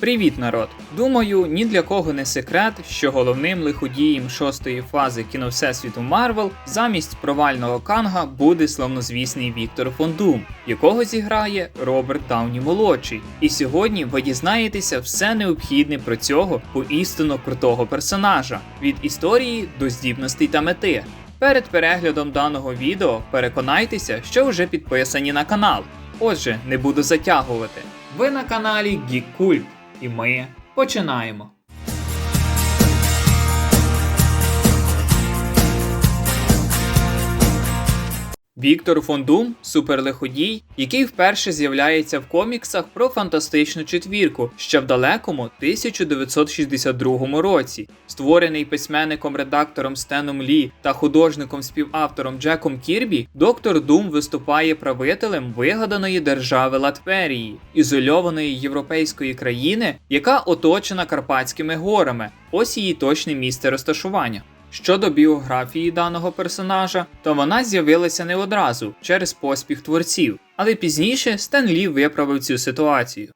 Привіт, народ! Думаю, ні для кого не секрет, що головним лиходієм шостої фази кіно Всесвіту Марвел замість провального Канга буде славнозвісний Віктор Фондум, якого зіграє Роберт Дауні молодший. І сьогодні ви дізнаєтеся все необхідне про цього поістину крутого персонажа від історії до здібностей та мети. Перед переглядом даного відео переконайтеся, що вже підписані на канал. Отже, не буду затягувати. Ви на каналі Geek Cult, і ми починаємо. Віктор Фондум суперлиходій, який вперше з'являється в коміксах про фантастичну четвірку ще в далекому 1962 році. Створений письменником-редактором Стеном Лі та художником-співавтором Джеком Кірбі, доктор Дум виступає правителем вигаданої держави Латверії, ізольованої європейської країни, яка оточена Карпатськими горами. Ось її точне місце розташування. Щодо біографії даного персонажа, то вона з'явилася не одразу через поспіх творців, але пізніше Стен Лі виправив цю ситуацію.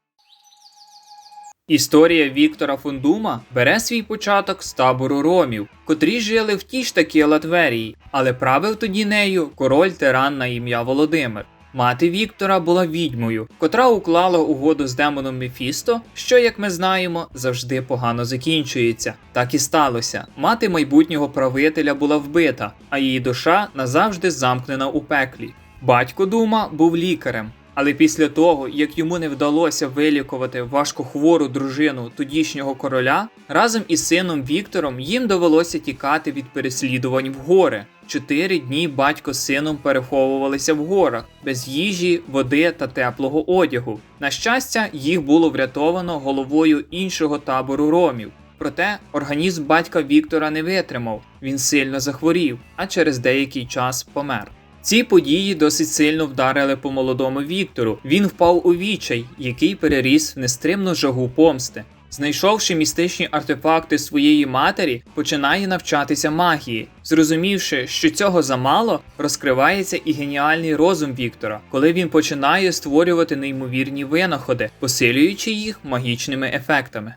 Історія Віктора Фундума бере свій початок з табору ромів, котрі жили в тій ж таки Латверії, але правив тоді нею король тиран на ім'я Володимир. Мати Віктора була відьмою, котра уклала угоду з демоном Мефісто, що, як ми знаємо, завжди погано закінчується. Так і сталося. Мати майбутнього правителя була вбита, а її душа назавжди замкнена у пеклі. Батько Дума був лікарем. Але після того, як йому не вдалося вилікувати важкохвору дружину тодішнього короля, разом із сином Віктором їм довелося тікати від переслідувань в гори. Чотири дні батько з сином переховувалися в горах без їжі, води та теплого одягу. На щастя, їх було врятовано головою іншого табору ромів. Проте організм батька Віктора не витримав, він сильно захворів, а через деякий час помер. Ці події досить сильно вдарили по молодому Віктору. Він впав у відчай, який переріс в нестримну жагу помсти. Знайшовши містичні артефакти своєї матері, починає навчатися магії. Зрозумівши, що цього замало, розкривається і геніальний розум Віктора, коли він починає створювати неймовірні винаходи, посилюючи їх магічними ефектами.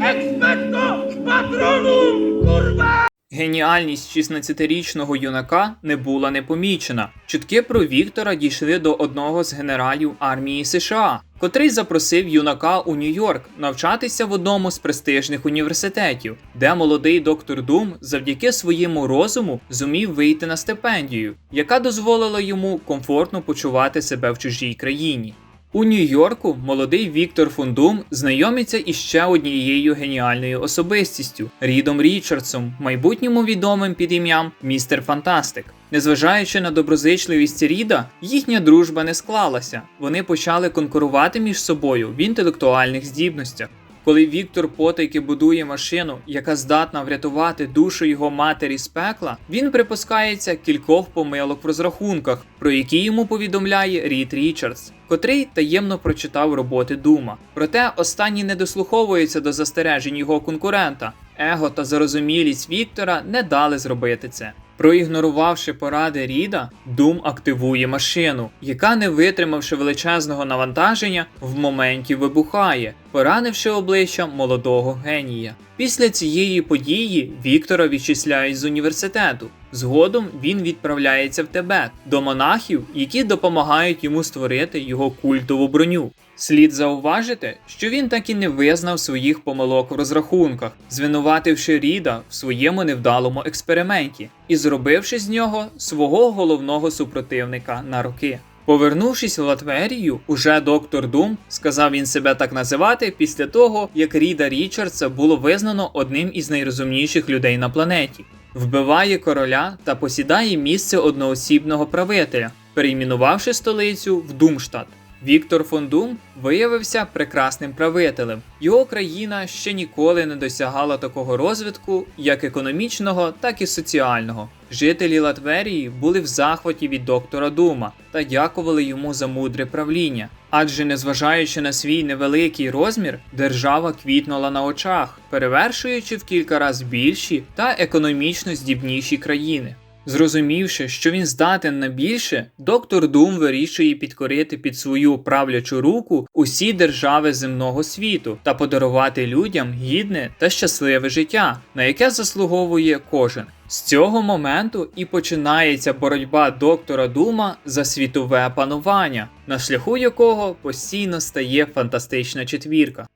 Експекто патронум, курва! Геніальність 16-річного юнака не була не помічена. Чутки про Віктора дійшли до одного з генералів армії США, котрий запросив юнака у Нью-Йорк навчатися в одному з престижних університетів, де молодий доктор Дум завдяки своєму розуму зумів вийти на стипендію, яка дозволила йому комфортно почувати себе в чужій країні. У Нью-Йорку молодий Віктор Фундум знайомиться із ще однією геніальною особистістю Рідом Річардсом, майбутньому відомим під ім'ям Містер Фантастик. Незважаючи на доброзичливість Ріда, їхня дружба не склалася. Вони почали конкурувати між собою в інтелектуальних здібностях. Коли Віктор потайки будує машину, яка здатна врятувати душу його матері з пекла, він припускається кількох помилок в розрахунках, про які йому повідомляє Рід Річардс, котрий таємно прочитав роботи Дума. Проте останній не дослуховується до застережень його конкурента. Его та зарозумілість Віктора не дали зробити це. Проігнорувавши поради Ріда, Дум активує машину, яка, не витримавши величезного навантаження, в моменті вибухає, поранивши обличчя молодого генія. Після цієї події Віктора відчисляють з університету. Згодом він відправляється в Тибет до монахів, які допомагають йому створити його культову броню. Слід зауважити, що він так і не визнав своїх помилок в розрахунках, звинувативши Ріда в своєму невдалому експерименті і зробивши з нього свого головного супротивника на роки. Повернувшись в Латверію, уже доктор Дум сказав він себе так називати після того, як Ріда Річардса було визнано одним із найрозумніших людей на планеті. Вбиває короля та посідає місце одноосібного правителя, перейменувавши столицю в Думштадт. Віктор фон Дум виявився прекрасним правителем. Його країна ще ніколи не досягала такого розвитку, як економічного, так і соціального. Жителі Латверії були в захваті від доктора Дума та дякували йому за мудре правління. Адже, незважаючи на свій невеликий розмір, держава квітнула на очах, перевершуючи в кілька разів більші та економічно здібніші країни. Зрозумівши, що він здатен на більше, доктор Дум вирішує підкорити під свою правлячу руку усі держави земного світу та подарувати людям гідне та щасливе життя, на яке заслуговує кожен. З цього моменту і починається боротьба доктора Дума за світове панування, на шляху якого постійно стає фантастична четвірка.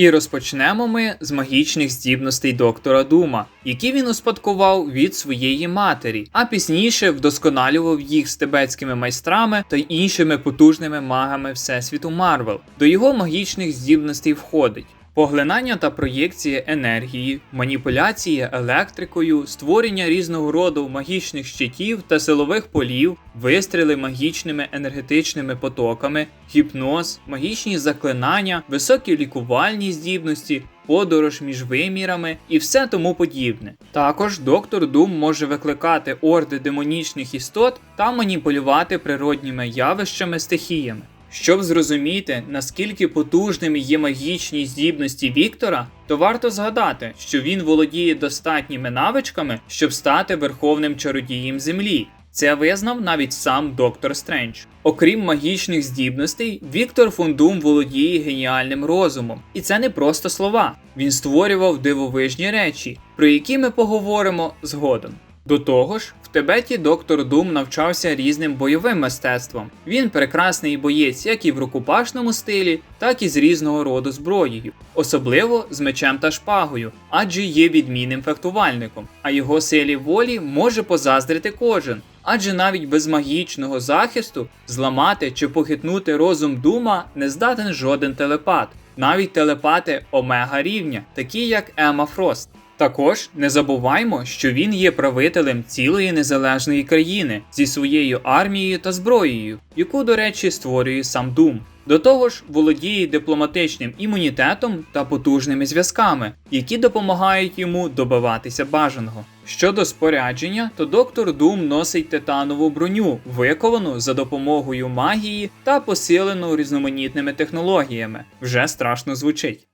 І розпочнемо ми з магічних здібностей доктора Дума, які він успадкував від своєї матері, а пізніше вдосконалював їх з тибетськими майстрами та іншими потужними магами Всесвіту Марвел. До його магічних здібностей входить. Поглинання та проєкція енергії, маніпуляції електрикою, створення різного роду магічних щитів та силових полів, вистріли магічними енергетичними потоками, гіпноз, магічні заклинання, високі лікувальні здібності, подорож між вимірами і все тому подібне. Також доктор Дум може викликати орди демонічних істот та маніпулювати природніми явищами стихіями. Щоб зрозуміти, наскільки потужними є магічні здібності Віктора, то варто згадати, що він володіє достатніми навичками, щоб стати верховним чародієм землі. Це визнав навіть сам доктор Стрендж. Окрім магічних здібностей, Віктор Фундум володіє геніальним розумом. І це не просто слова. Він створював дивовижні речі, про які ми поговоримо згодом. До того ж, Тибеті доктор Дум навчався різним бойовим мистецтвам. Він прекрасний боєць як і в рукопашному стилі, так і з різного роду зброєю, особливо з мечем та шпагою, адже є відмінним фехтувальником, а його силі волі може позаздрити кожен. Адже навіть без магічного захисту зламати чи похитнути розум дума не здатен жоден телепат, навіть телепати омега рівня, такі як Ема Фрост. Також не забуваймо, що він є правителем цілої незалежної країни зі своєю армією та зброєю, яку, до речі, створює сам Дум. До того ж, володіє дипломатичним імунітетом та потужними зв'язками, які допомагають йому добиватися бажаного. Щодо спорядження, то доктор Дум носить титанову броню, виковану за допомогою магії та посилену різноманітними технологіями. Вже страшно звучить.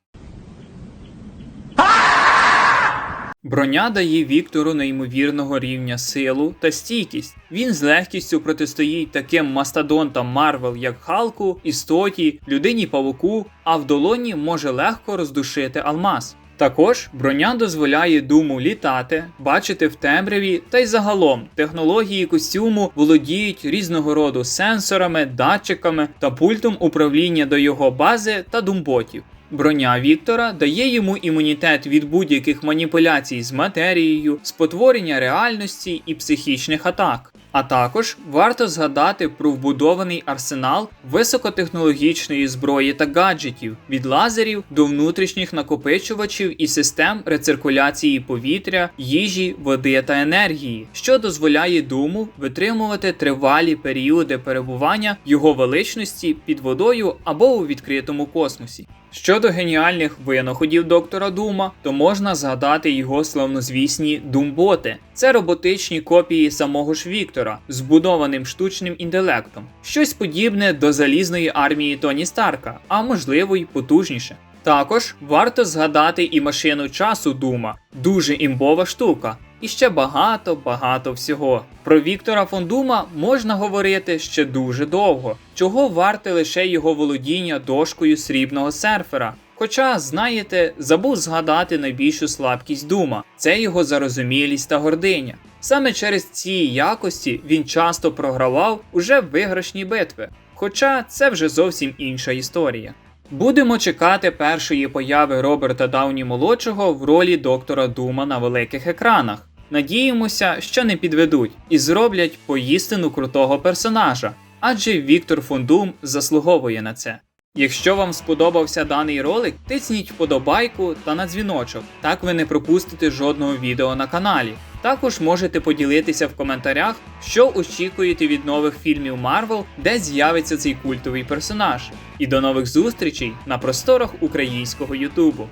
Броня дає Віктору неймовірного рівня силу та стійкість. Він з легкістю протистоїть таким мастодонтам Марвел, як Халку, Істоті, людині Павуку, а в долоні може легко роздушити алмаз. Також броня дозволяє думу літати, бачити в темряві, та й загалом технології костюму володіють різного роду сенсорами, датчиками та пультом управління до його бази та думботів. Броня Віктора дає йому імунітет від будь-яких маніпуляцій з матерією, спотворення реальності і психічних атак. А також варто згадати про вбудований арсенал високотехнологічної зброї та гаджетів від лазерів до внутрішніх накопичувачів і систем рециркуляції повітря, їжі, води та енергії, що дозволяє думу витримувати тривалі періоди перебування його величності під водою або у відкритому космосі. Щодо геніальних винаходів доктора Дума, то можна згадати його славнозвісні думботи. Це роботичні копії самого ж Віктора, збудованим штучним інтелектом, щось подібне до залізної армії Тоні Старка, а можливо й потужніше. Також варто згадати і машину часу Дума, дуже імбова штука. І ще багато багато всього. Про Віктора Фондума можна говорити ще дуже довго, чого варте лише його володіння дошкою срібного серфера. Хоча, знаєте, забув згадати найбільшу слабкість Дума це його зарозумілість та гординя. Саме через ці якості він часто програвав уже виграшні битви. Хоча це вже зовсім інша історія. Будемо чекати першої появи Роберта Дауні молодшого в ролі доктора Дума на великих екранах. Надіємося, що не підведуть і зроблять поїстину крутого персонажа, адже Віктор Фондум заслуговує на це. Якщо вам сподобався даний ролик, тисніть вподобайку та на дзвіночок, так ви не пропустите жодного відео на каналі. Також можете поділитися в коментарях, що очікуєте від нових фільмів Марвел, де з'явиться цей культовий персонаж. І до нових зустрічей на просторах українського Ютубу.